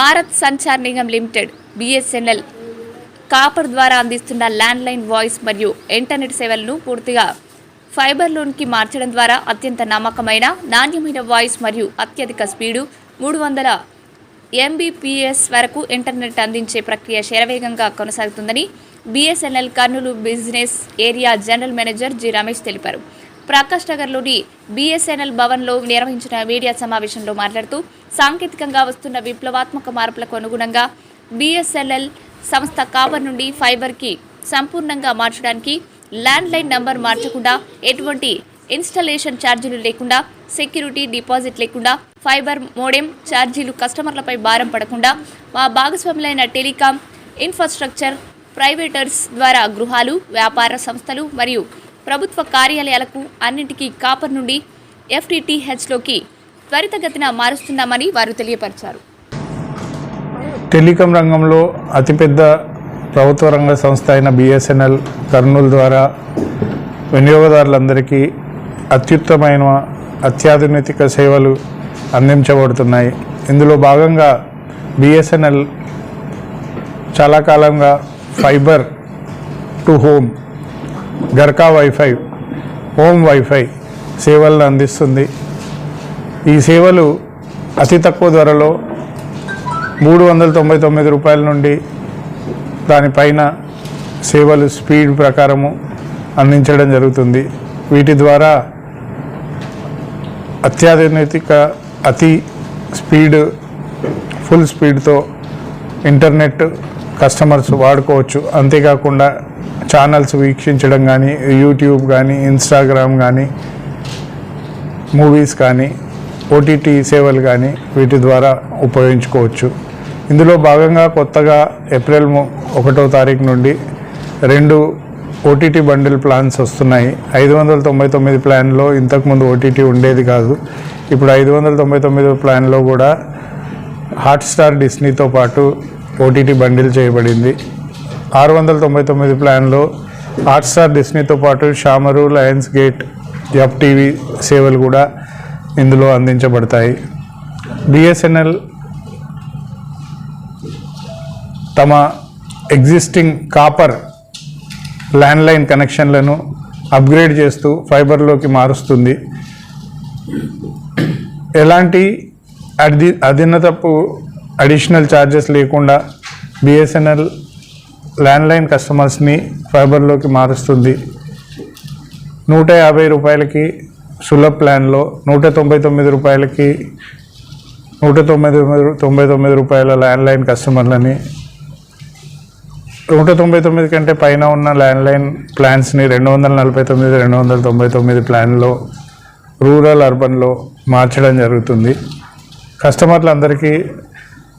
Bharat Sanchar Nigam limited BSNL copper ద్వారా అందిస్తున్న landline voice మరియు ఇంటర్నెట్ సేవలను పూర్తిగా ఫైబర్లోనికి మార్చడం ద్వారా అత్యంత నమ్మకమైన నాణ్యమైన వాయిస్ మరియు అత్యధిక స్పీడు మూడు వందల ఎంబీపీఎస్ వరకు ఇంటర్నెట్ అందించే ప్రక్రియ శరవేగంగా కొనసాగుతుందని BSNL Kurnool business area general manager G Ramesh తెలిపారు. ప్రకాష్ నగర్లోని బీఎస్ఎన్ఎల్ భవన్లో నిర్వహించిన మీడియా సమావేశంలో మాట్లాడుతూ సాంకేతికంగా వస్తున్న విప్లవాత్మక మార్పులకు అనుగుణంగా బీఎస్ఎన్ఎల్ సంస్థ కాపర్ నుండి ఫైబర్కి సంపూర్ణంగా మార్చడానికి ల్యాండ్లైన్ నంబర్ మార్చకుండా ఎటువంటి ఇన్స్టాలేషన్ ఛార్జీలు లేకుండా సెక్యూరిటీ డిపాజిట్ లేకుండా ఫైబర్ మోడెం ఛార్జీలు కస్టమర్లపై భారం పడకుండా మా భాగస్వాములైన టెలికాం ఇన్ఫ్రాస్ట్రక్చర్ ప్రైవేటర్స్ ద్వారా గృహాలు వ్యాపార సంస్థలు మరియు ప్రభుత్వ కార్యాలయాలకు అన్నింటికీ కాపర్ నుండి ఎఫ్టీటీహెచ్లోకి త్వరితగతిన మారుస్తున్నామని వారు తెలియపరిచారు. టెలికాం రంగంలో అతిపెద్ద ప్రభుత్వ రంగ సంస్థ అయిన బిఎస్ఎన్ఎల్ కర్నూలు ద్వారా వినియోగదారులందరికీ అత్యుత్తమైన అత్యాధునిక సేవలు అందించబడుతున్నాయి. ఇందులో భాగంగా బిఎస్ఎన్ఎల్ చాలా కాలంగా ఫైబర్ టు హోమ్ గర్కా వైఫై హోమ్ వైఫై సేవలను అందిస్తుంది. ఈ సేవలు అతి తక్కువ ధరలో మూడు వందల తొంభై తొమ్మిది రూపాయల నుండి దానిపైన సేవలు స్పీడ్ ప్రకారము అందించడం జరుగుతుంది. వీటి ద్వారా అత్యాధునిక అతి స్పీడ్ ఫుల్ స్పీడ్తో ఇంటర్నెట్ కస్టమర్స్ వాడుకోవచ్చు. అంతేకాకుండా ఛానల్స్ వీక్షించడం కానీ యూట్యూబ్ కానీ ఇన్స్టాగ్రామ్ కానీ మూవీస్ కానీ ఓటీటీ సేవలు కానీ వీటి ద్వారా ఉపయోగించుకోవచ్చు. ఇందులో భాగంగా కొత్తగా ఏప్రిల్ ఒకటో తారీఖు నుండి రెండు ఓటీటీ బండిల్ ప్లాన్స్ వస్తున్నాయి. ఐదు వందల తొంభై తొమ్మిది ప్లాన్లో ఇంతకుముందు ఓటీటీ ఉండేది కాదు. ఇప్పుడు ఐదు వందల తొంభై తొమ్మిది ప్లాన్లో కూడా హాట్స్టార్ డిస్నీతో పాటు ఓటీటీ బండిల్ చేయబడింది. ఆరు వందల తొంభై తొమ్మిది ప్లాన్లో హాట్స్టార్ డిస్నీతో పాటు Shemaroo Lions gate F TV సేవలు కూడా ఇందులో అందించబడతాయి. బిఎస్ఎన్ఎల్ తమ ఎగ్జిస్టింగ్ కాపర్ ల్యాండ్లైన్ కనెక్షన్లను అప్గ్రేడ్ చేస్తూ ఫైబర్లోకి మారుస్తుంది. ఎలాంటి అది అధీనతపు అడిషనల్ ఛార్జెస్ లేకుండా బిఎస్ఎన్ఎల్ ల్యాండ్లైన్ కస్టమర్స్ని ఫైబర్లోకి మారుస్తుంది. నూట యాభై రూపాయలకి సులభ్ ప్లాన్లో నూట తొంభై తొమ్మిది రూపాయలకి నూట తొంభై తొమ్మిది తొంభై తొమ్మిది రూపాయల ల్యాండ్లైన్ కస్టమర్లని నూట తొంభై తొమ్మిది కంటే పైన ఉన్న ల్యాండ్లైన్ ప్లాన్స్ని రెండు వందల నలభై తొమ్మిది రెండు వందల తొంభై తొమ్మిది ప్లాన్లో రూరల్ అర్బన్లో మార్చడం జరుగుతుంది. కస్టమర్లందరికీ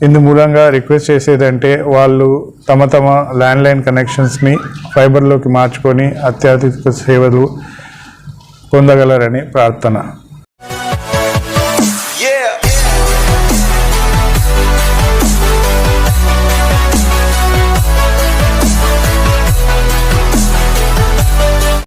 ఇందు మూలంగా రిక్వెస్ట్ చేసేదంటే వాళ్ళు తమ తమ ల్యాండ్లైన్ కనెక్షన్స్ని ఫైబర్లోకి మార్చుకొని అత్యాధునిక సేవలు పొందగలరని ప్రార్థన.